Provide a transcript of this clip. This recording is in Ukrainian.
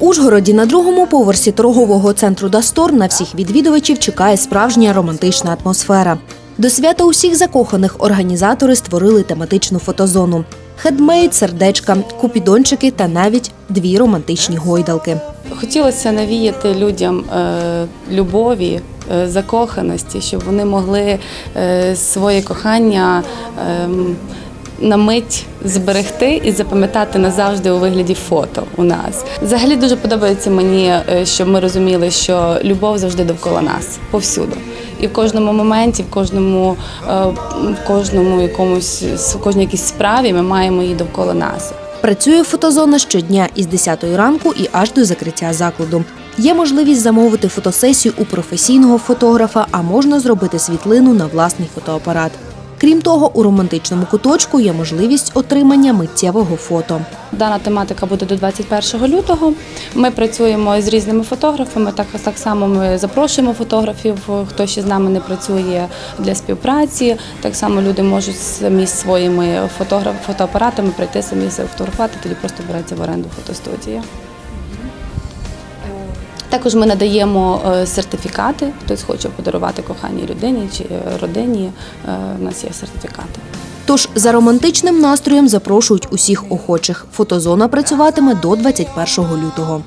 Ужгороді на другому поверсі торгового центру Дастор на всіх відвідувачів чекає справжня романтична атмосфера. До свята усіх закоханих організатори створили тематичну фотозону. Хедмейд, сердечка, купідончики та навіть дві романтичні гойдалки. Хотілося навіяти людям е, любові, е, закоханості, щоб вони могли е, своє кохання ем, на мить зберегти і запам'ятати назавжди у вигляді фото у нас. Взагалі дуже подобається мені, е, щоб ми розуміли, що любов завжди довкола нас, повсюду. І в кожному моменті, в кожному, е, в кожному якомусь в кожній якійсь справі ми маємо її довкола нас. Працює фотозона щодня із 10 ранку і аж до закриття закладу. Є можливість замовити фотосесію у професійного фотографа, а можна зробити світлину на власний фотоапарат. Крім того, у романтичному куточку є можливість отримання миттєвого фото. Дана тематика буде до 21 лютого. Ми працюємо з різними фотографами. Так, так само ми запрошуємо фотографів, хто ще з нами не працює для співпраці. Так само люди можуть самі з своїми фотограф, фотоапаратами прийти самі фотографувати, тоді просто береться в оренду фотостудія. Також ми надаємо е, сертифікати. Хтось хоче подарувати коханій людині чи е, родині. е, У нас є сертифікати. Тож за романтичним настроєм запрошують усіх охочих. Фотозона працюватиме до 21 лютого.